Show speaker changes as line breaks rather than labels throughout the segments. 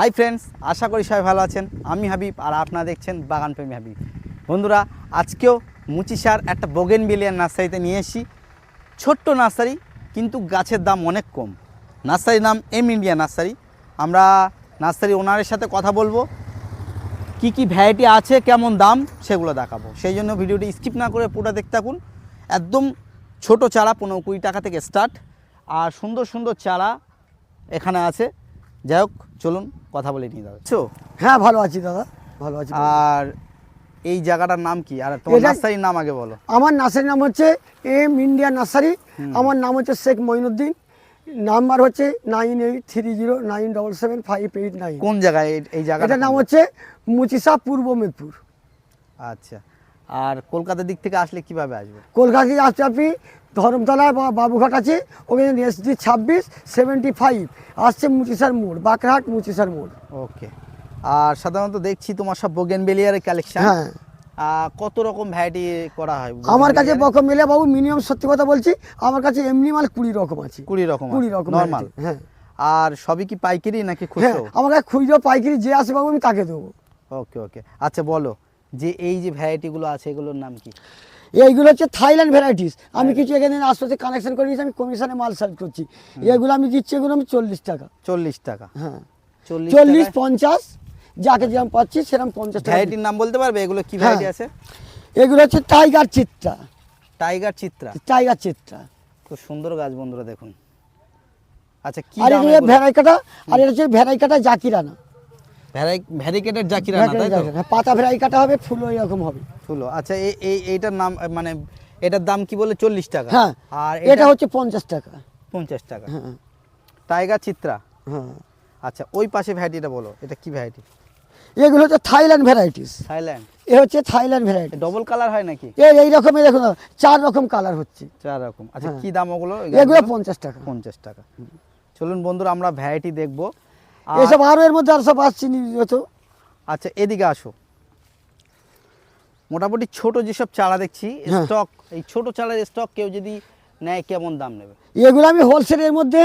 Hi friends আশা করি সবাই ভালো আছেন। আমি হাবিব আর আপনারা দেখছেন বাগান প্রেমী হাবিব। বন্ধুরা, আজকেও মুচিসার একটা বোগেন বিলিয়ান নার্সারিতে নিয়ে এসি ছোট্ট নার্সারি, কিন্তু গাছের দাম অনেক কম। নার্সারির নাম এম ইন্ডিয়া নার্সারি। আমরা নার্সারি ওনারের সাথে কথা বলব। কি কি ভ্যারাইটি আছে, কেমন দাম, সেগুলো দেখাবো। সেই জন্য ভিডিওটি স্কিপ না করে পুরো দেখতে থাকুন। একদম ছোট চারা, পনেরো কুড়ি টাকা থেকে স্টার্ট আর সুন্দর সুন্দর চারা এখানে আছে। যাই হোক চলুন কথা বলে নিয়ে যাবে
হ্যাঁ ভালো আছি দাদা। ভালো আছি
আর এই জায়গাটার নাম কি? আর তোমার নার্সারির নাম আগে বলো।
আমার নার্সারির নাম হচ্ছে এম ইন্ডিয়া নার্সারি। আমার নাম হচ্ছে শেখ মঈনুদ্দিন নাম্বার হচ্ছে nine eight three zero nine double seven five eight nine.
কোন জায়গায় এই- জায়গাটার
এটার নাম হচ্ছে মুচিসা পূর্ব মেদিনীপুর।
আচ্ছা। আর কলকাতার দিক থেকে আসলে কীভাবে আসবে?
কলকাতায় আসতে আপনি ধর্মতলা বা বাবুঘাট আছে ওখানে এসডি ছাব্বিশ সেভেন্টি ফাইভ আসছে মুচিসার মোড় বাঁকড়াহাট মুচিসার মোড়।
ওকে। আর সাধারণত দেখছি তোমার সব বোগেন বেলিয়ারের কালেকশন
হ্যাঁ
কত রকম ভ্যারাইটি করা হয়
আমার কাছে বকম মেলে বাবু মিনিমাম সত্যি কথা বলছি আমার কাছে এমনি মাল কুড়ি রকম আছে।
কুড়ি রকম
কুড়ি রকম
নর্মাল
হ্যাঁ।
আর সবই কি পাইকারি নাকি
হ্যাঁ
খুচরো
আমার কাছে খুচরো পাইকারি যে আসে বাবু আমি তাকে দেবো।
ওকে ওকে। আচ্ছা বলো যে এই যে ভ্যারাইটিগুলো আছে এগুলোর নাম কি?
এইগুলো হচ্ছে থাইল্যান্ড ভ্যারাইটিস আমি কিছু এখানে আশপাশে কানেকশন করে নিয়েছি আমি কমিশনে মাল সেল করছি। এগুলো আমি দিচ্ছি এগুলো আমি চল্লিশ টাকা।
চল্লিশ টাকা।
হ্যাঁ।
চল্লিশ
পঞ্চাশ যাকে যেরকম পাচ্ছি সেরকম পঞ্চাশ
ভ্যারাইটির নাম বলতে পারবে? এগুলো কি ভ্যারাইটি। আছে?
এগুলো হচ্ছে tiger Chitra
tiger Chitra
tiger Chitra
খুব সুন্দর গাছ বন্ধুরা দেখুন। আচ্ছা কি
আর ভ্যারাইকাটা আর এটা হচ্ছে ভ্যারাইকাটা জাকিরানা।
ভ্যারিকেটেড জাকিরা না তাই তো?
পাতা হবে এরকম হবে।
ফুলো আচ্ছা এই এই এইটার নাম মানে এটার দাম কি বলে? চল্লিশ টাকা।
হ্যাঁ
আর
এটা হচ্ছে পঞ্চাশ টাকা।
পঞ্চাশ টাকা।
হ্যাঁ।
টাইগার চিত্রা?
হ্যাঁ।
আচ্ছা ওই পাশে ভ্যারাইটিটা বলো এটা কি ভ্যারাইটি?
এগুলো হচ্ছে থাইল্যান্ড ভ্যারাইটিস।
থাইল্যান্ড?
এ হচ্ছে থাইল্যান্ড ভ্যারাইটি
ডবল কালার হয় নাকি?
এই রকমের দেখুন চার রকম কালার হচ্ছে।
চার রকম। আচ্ছা
হ্যাঁ।
কি দাম ওগুলো?
এগুলো পঞ্চাশ টাকা।
পঞ্চাশ টাকা। চলুন বন্ধুরা আমরা ভ্যারাইটি দেখব।
এসব আরও এর মধ্যে আর সব আসছে নিয়মিত
আচ্ছা এদিকে আসো। মোটামুটি ছোট যেসব চারা দেখছি
হ্যাঁ।
স্টক এই ছোট চারার স্টক কেউ যদি নেয় কেমন দাম নেবে?
এগুলো আমি হোলসেলের মধ্যে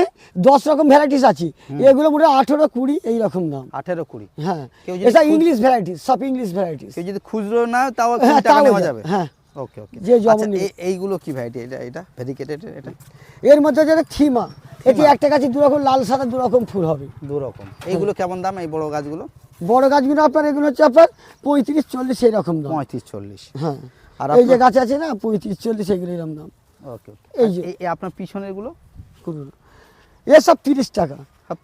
দশ রকম ভ্যারাইটিস আছে। এগুলো মোটে আঠেরো কুড়ি এই রকম দাম।
আঠেরো কুড়ি।
হ্যাঁ। এটা ইংলিশ ভ্যারাইটিস সব ইংলিশ ভ্যারাইটিস
কেউ যদি খুচরো না তাও
হ্যাঁ,
টাকা নেওয়া যাবে।
হ্যাঁ।
ওকে ওকে
যে যেমন
আচ্ছা এইগুলো কি ভ্যারাইটি এটা এটা ভেরিকেটেড এটা?
এর মধ্যে যেটা থিমা এটি একটা গাছে দু রকম লাল সাদা দু রকম ফুল হবে।
দু রকম এইগুলো কেমন দাম এই বড় গাছগুলো?
বড় গাছগুলো আপনার এগুলো হচ্ছে আপনার পঁয়ত্রিশ চল্লিশ এরকম দাম।
পঁয়ত্রিশ চল্লিশ।
হ্যাঁ।
আর
এই যে গাছ আছে না পঁয়ত্রিশ চল্লিশ এগুলো এরকম দাম।
ওকে
এই যে।
আপনার পিছনেরগুলো
করুন এসব তিরিশ টাকা।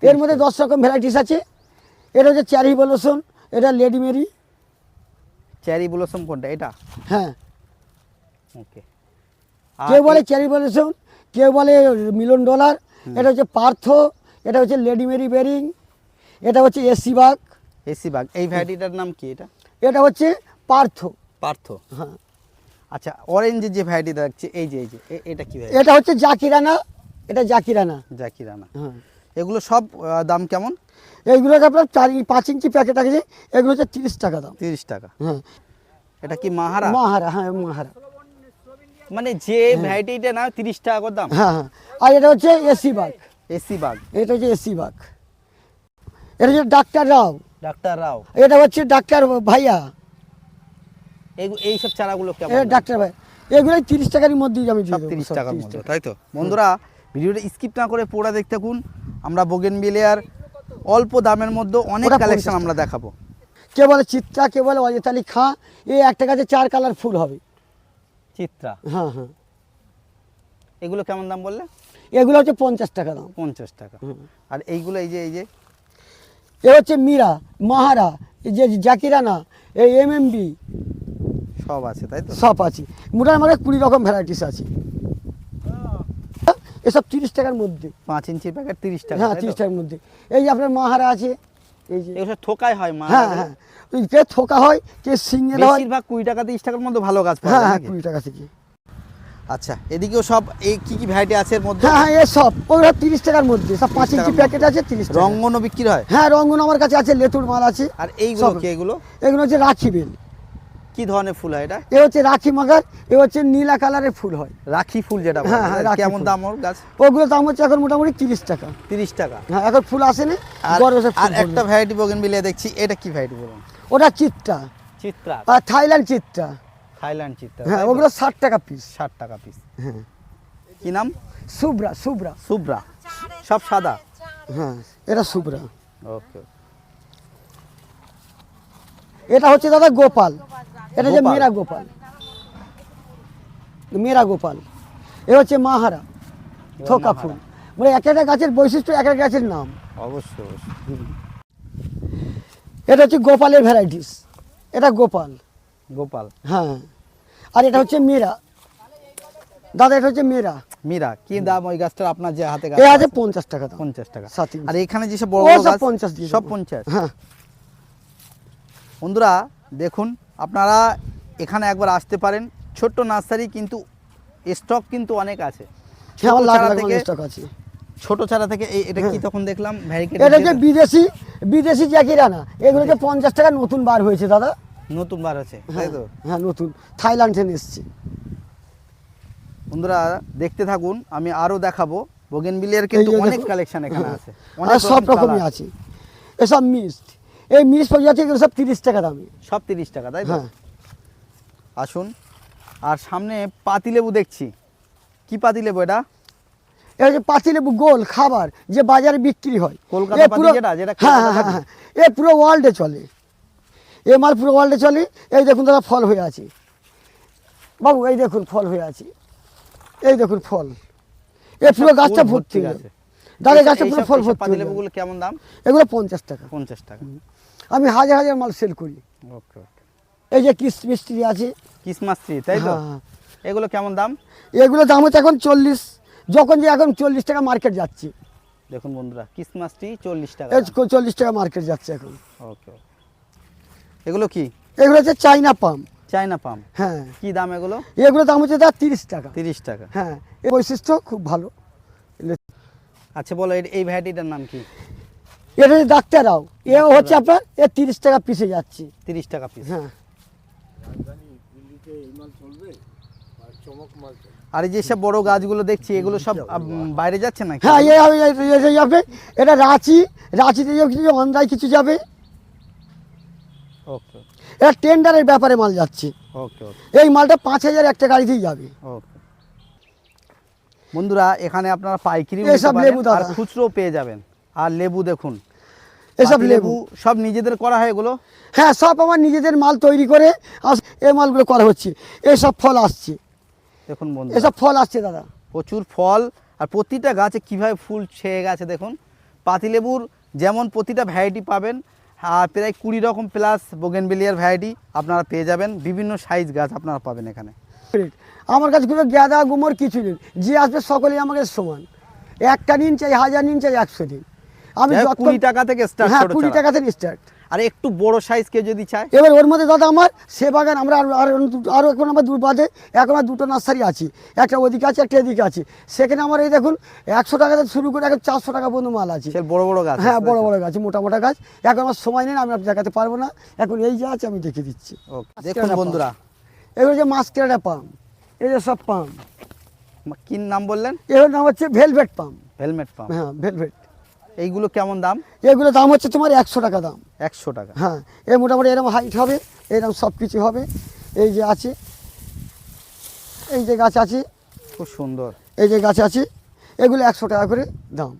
এর মধ্যে দশ রকম ভ্যারাইটিস আছে। এটা হচ্ছে চ্যারি বলসন এটা লেডি মেরি
চেরি ব্লসম কোনটা? এটা?
হ্যাঁ। কেউ বলে চেরি বলসন কেউ বলে মিলন ডলার এটা হচ্ছে পার্থ এটা হচ্ছে লেডি মেরি বেরিং এটা হচ্ছে এসি বাগ
এসি বাগ এই ভ্যারাইটিটার নাম কি এটা?
এটা হচ্ছে পার্থ।
পার্থ।
হ্যাঁ।
আচ্ছা অরেঞ্জের যে ভ্যারাইটি দেখছি এই যে এই যে এটা কি
এটা হচ্ছে জাকিরানা এটা জাকিরানা
জাকিরানা
হ্যাঁ।
এগুলো সব দাম কেমন?
এইগুলো আপনার চার পাঁচ ইঞ্চি প্যাকেট আছে। এগুলো হচ্ছে তিরিশ টাকা দাম।
তিরিশ টাকা।
হ্যাঁ।
এটা কি মাহারা?
মাহারা হ্যাঁ মাহারা।
মানে যে ভ্যারাইটিটা না তিরিশ টাকা করে দাম।
হ্যাঁ হ্যাঁ। আর এটা হচ্ছে এসি বাগ।
AC bug.
এটা হচ্ছে এসি বাগ। এটা হচ্ছে ডাক্তার রাও।
ডাক্তার রাও।
এটা হচ্ছে ডাক্তার ভাইয়া।
এই- এইসব চারাগুলো কেমন
ডাক্তার ভাই। এগুলো তিরিশ টাকার মধ্যেই আমি
সব তিরিশ টাকার মধ্যে তাই তো? বন্ধুরা ভিডিওটা স্কিপ না করে পুরো দেখতে থাকুন। আমরা বোগেন বিলিয়ার অল্প দামের মধ্যে অনেক কালেকশন আমরা দেখাবো।
কে বলে চিত্রা কে বলে অজেতালি খাঁ এই একটা গাছে চার কালার ফুল হবে।
চিত্রা।
হ্যাঁ হ্যাঁ।
এগুলো কেমন দাম বললে?
এগুলো হচ্ছে পঞ্চাশ টাকা দাম।
পঞ্চাশ টাকা। আর এইগুলো এই যে এই যে?
এ হচ্ছে মীরা মাহারা এই যে জাকিরানা এই এম এম বি
সব আছে তাই তো?
সব আছে। মোটামুটি কুড়ি রকম ভ্যারাইটিস আছে। এসব তিরিশ টাকার মধ্যে।
পাঁচ ইঞ্চি প্যাকেট তিরিশ টাকা
হ্যাঁ তিরিশ টাকার মধ্যে। এই যে আপনার মাহারা আছে
এগুলো থোকায় হয় মা।
হ্যাঁ হ্যাঁ। কে থোকা হয় কে সিঙ্গেল হয়
বেশিরভাগ কুড়ি টাকা তিরিশ টাকার মধ্যে ভালো গাছ
হ্যাঁ হ্যাঁ কুড়ি টাকা থেকে।
আচ্ছা এদিকেও সব এই কি কি ভ্যারাইটি আছে এর মধ্যে?
হ্যাঁ হ্যাঁ এ সব। ওগুলো তিরিশ টাকার মধ্যে। সব পাঁচ
30
ইঞ্চি প্যাকেট আছে তিরিশ
রঙ্গনও বিক্রি হয়?
হ্যাঁ রঙ্গন আমার কাছে আছে লেতুর মাল আছে।
আর এইগুলো। কি এগুলো?
এগুলো হচ্ছে রাখি বেল।
কি ধরনের ফুল হয় এটা?
এ হচ্ছে রাখি মাগার এ হচ্ছে নীলা কালারের ফুল হয়।
রাখি ফুল যেটা
হ্যাঁ, হ্যাঁ, রাখি
কেমন। দাম ওর গাছ?
ওগুলো দাম হচ্ছে এখন মোটামুটি তিরিশ টাকা।
তিরিশ টাকা।
হ্যাঁ এখন ফুল আসেনি
আর একটা ভ্যারাইটি বোগেন বিলিয়া দেখছি এটা কি ভ্যারাইটি বলুন
ওটা চিত্রা।
চিত্রা।
আর থাইল্যান্ড চিত্রা।
থাইল্যান্ড চিত্রা
হ্যাঁ ওগুলো ষাট টাকা পিস
ষাট টাকা পিস
হ্যাঁ।
কি নাম?
সুব্রা সুব্রা।
সুব্রা। সব সাদা?
হ্যাঁ এটা সুব্রা।
ওকে।
এটা হচ্ছে দাদা গোপাল। এটা যে। মেরা গোপাল। মেরা গোপাল। এ হচ্ছে মাহারা থোকা ফুল। মানে এক একটা গাছের বৈশিষ্ট্য এক একটা গাছের নাম।
অবশ্যই
এটা হচ্ছে গোপালের ভ্যারাইটিস এটা গোপাল।
গোপাল।
হ্যাঁ। আর এটা হচ্ছে মেরা। দাদা এটা হচ্ছে মেরা।
মীরা কি দাম ওই গাছটার আপনার যে হাতে গাছ
এ আছে পঞ্চাশ টাকা দাম।
পঞ্চাশ টাকা।
সাত ইঞ্চি।
আর এখানে যেসব বড়
ও
বড়
সব
গাছ
পঞ্চাশ দিয়ে
সব
দেবো।
পঞ্চাশ।
হ্যাঁ।
বন্ধুরা দেখুন আপনারা এখানে একবার আসতে পারেন। ছোট্ট নার্সারি কিন্তু স্টক কিন্তু অনেক আছে।
হ্যাঁ
ছোট চারা থেকে
স্টক আছে।
ছোট চারা থেকে এটা কি
হ্যাঁ।
তখন দেখলাম?
এটা যে বিদেশি বিদেশি জ্যাকিরানা এগুলোতে পঞ্চাশ টাকা নতুন বার হয়েছে দাদা।
নতুন বার আছে তাই
হ্যাঁ
তো?
হ্যাঁ নতুন। থাইল্যান্ড থেকে এসছে।
বন্ধুরা দেখতে থাকুন আমি আরও দেখাবো। বোগেনভিলিয়ার
এই
কিন্তু অনেক কালেকশন এখানে
হ্যাঁ।
আছে।
আর সব
রকম
রকমই আছে। এসব মিস্ট এই মিস্ট প্রজাতি এগুলো সব তিরিশ টাকা দামি।
সব তিরিশ টাকা তাই
হ্যাঁ।
আসুন আর সামনে পাতিলেবু দেখছি। কি পাতিলেবু এটা?
এটা যে পাতিলেবু গোল খাবার যে বাজারে বিক্রি হয়।
কলকাতা
পুরো-
যেটা, যেটা
হ্যাঁ হ্যাঁ হ্যাঁ এ পুরো ওয়ার্ল্ডে চলে। এ মাল পুরো ওয়ার্ল্ডে চলে। এই দেখুন দাদা ফল হয়ে আছে। বাবু এই দেখুন ফল হয়ে আছে। এই দেখুন ফল। এ পুরো গাছটা
ফুল
ভর্তি
ভর্তি
হয়ে। দাদা গাছটা পুরো ফল ভর্তি হয়ে
পাতিলেবুগুলো কেমন দাম?
এগুলো পঞ্চাশ টাকা।
পঞ্চাশ টাকা।
আমি হাজার হাজার মাল সেল করি।
ওকে ওকে।
এই যে কিস মিস্ত্রি আছে।
কিসমাস ট্রি তাই তো?
হ্যাঁ।
এগুলো কেমন দাম?
এগুলো দাম হচ্ছে এখন চল্লিশ। যখন যে এখন চল্লিশ টাকা মার্কেট যাচ্ছে।
দেখুন বন্ধুরা কিসমাস ট্রি চল্লিশ টাকা।
এই চল্লিশ টাকা মার্কেট যাচ্ছে এখন।
ওকে এগুলো কি?
এগুলো হচ্ছে চাইনা পাম।
চায়না পাম।
হ্যাঁ।
কি দাম এগুলো?
এগুলো দাম হচ্ছে তার তিরিশ টাকা।
তিরিশ টাকা।
হ্যাঁ এর বৈশিষ্ট্য খুব ভালো।
আচ্ছা বলো এই ভ্যারাইটিটার নাম কি?
এটা হচ্ছে ডাক্তাররাও এ হচ্ছে আপনার এ তিরিশ টাকা পিসে যাচ্ছে।
তিরিশ টাকা পিস
হ্যাঁ।
আর এই যেসব বড় গাছগুলো দেখছি এগুলো সব বাইরে যাচ্ছে নাকি?
হ্যাঁ এ যাবে। এটা রাঁচি রাঁচিতে যে কিছু অন্ধ্রায় কিছু যাবে।
ওকে
এটা টেন্ডারের ব্যাপারে মাল যাচ্ছে।
ওকে ওকে
এই মালটা পাঁচ হাজার একটা গাড়িতেই যাবে।
ওকে বন্ধুরা এখানে আপনারা পাইকারি
এসব লেবু
আর খুচরো পেয়ে যাবেন। আর লেবু দেখুন
এসব লেবু।
সব নিজেদের করা হয় এগুলো?
হ্যাঁ সব আমার নিজেদের মাল তৈরি করে এই মালগুলো করা হচ্ছে। এসব ফল আসছে।
দেখুন বন্ধু
এসব ফল আসছে দাদা।
প্রচুর ফল আর প্রতিটা গাছে কীভাবে ফুল ছেয়ে গেছে দেখুন। পাতিলেবুর যেমন প্রতিটা ভ্যারাইটি পাবেন আর প্রায় কুড়ি রকম প্লাস বোগেনবেলিয়ার ভ্যারাইটি আপনারা পেয়ে যাবেন। বিভিন্ন সাইজ গাছ আপনারা পাবেন এখানে।
আমার কাছে কোনো গ্যাদা গুমর কিছু নেই। যে আসবে সকলেই আমাকে সমান। একটা নিন চাই হাজার নিন চাই একশো দিন। আমি
কুড়ি টাকা থেকে স্টার্ট
হ্যাঁ কুড়ি টাকা। থেকে স্টার্ট
আর একটু বড় সাইজ কেউ যদি চায়।
এবার ওর মধ্যে দাদা আমার সে বাগান আমরা আর- আরও এখন আমার দু বাদে এখন আমার দুটো নার্সারি আছে। একটা ওদিকে আছে একটা এদিকে আছে। সেখানে আমার এই দেখুন একশো টাকা থেকে শুরু করে এখন চারশো টাকা পর্যন্ত মাল আছে।
বড় বড় গাছ
হ্যাঁ বড় বড় গাছ মোটা মোটা গাছ। এখন আমার সময় নেই আমি আপনার দেখাতে পারব না। এখন এই যা আছে আমি দেখে দিচ্ছি।
ওকে দেখুন বন্ধুরা
এগুলো যে মাস্কেরাটা পাম এই যে সব পাম।
কি নাম বললেন?
এর নাম হচ্ছে ভেলভেট পাম।
হেলমেট পাম্প
হ্যাঁ ভেলভেট।
এইগুলো কেমন দাম?
এগুলো দাম হচ্ছে তোমার একশো টাকা দাম।
একশো টাকা।
হ্যাঁ এ মোটামুটি এরকম হাইট হবে এরকম সব কিছু হবে। এই যে আছে এই যে গাছ আছে
খুব সুন্দর।
এই যে গাছ আছে এগুলো একশো টাকা করে দাম।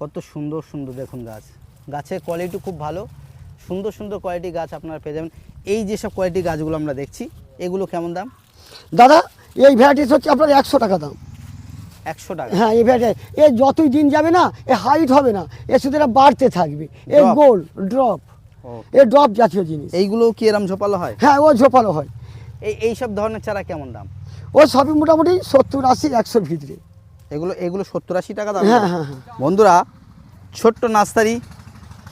কত সুন্দর সুন্দর দেখুন গাছ। গাছের কোয়ালিটি খুব ভালো। সুন্দর সুন্দর কোয়ালিটি গাছ আপনারা পেয়ে যাবেন। এই যেসব কোয়ালিটি গাছগুলো আমরা দেখছি এগুলো কেমন দাম?
দাদা এই ভ্যারাইটিস হচ্ছে আপনার একশো টাকা দাম।
একশো টাকা।
হ্যাঁ এই ভ্যারাইটি এ যতই দিন যাবে না এ হাইট হবে না এ শুধু এটা বাড়তে থাকবে। এ গোল ড্রপ এ ড্রপ জাতীয় জিনিস।
এইগুলো কি এরম ঝোপালো হয়?
হ্যাঁ ও ঝোপালো হয়।
এই এইসব ধরনের চারা কেমন দাম?
ও সবই মোটামুটি সত্তর আশি একশোর ভিতরে।
এগুলো এগুলো সত্তর আশি টাকা দাম?
হ্যাঁ হ্যাঁ হ্যাঁ।
বন্ধুরা ছোট্ট নার্সারি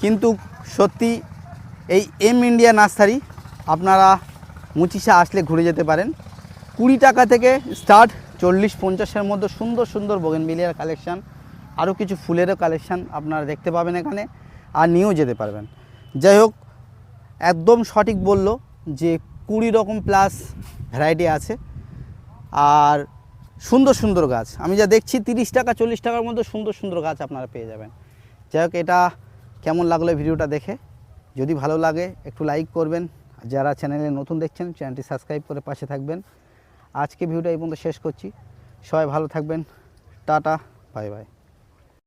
কিন্তু সত্যি এই এম ইন্ডিয়া নার্সারি আপনারা মুচিসা আসলে ঘুরে যেতে পারেন। কুড়ি টাকা থেকে স্টার্ট, চল্লিশ, পঞ্চাশের মধ্যে সুন্দর সুন্দর বোগেনবিলিয়ার কালেকশান আরও কিছু ফুলেরও কালেকশান আপনারা দেখতে পাবেন এখানে আর নিয়েও যেতে পারবেন। যাই হোক, একদম সঠিক বলল যে কুড়ি রকম প্লাস ভ্যারাইটি আছে। আর সুন্দর সুন্দর গাছ, আমি যা দেখছি তিরিশ টাকা, চল্লিশ টাকার মধ্যে সুন্দর সুন্দর গাছ আপনারা পেয়ে যাবেন। যাই হোক, এটা কেমন লাগল ভিডিওটা দেখে? যদি ভালো লাগে, একটু লাইক করবেন। যারা চ্যানেলে নতুন দেখছেন, চ্যানেলটি সাবস্ক্রাইব করে পাশে থাকবেন। আজকে ভিডিওটা এই পর্যন্ত শেষ করছি। সবাই ভালো থাকবেন। Tata, bye bye.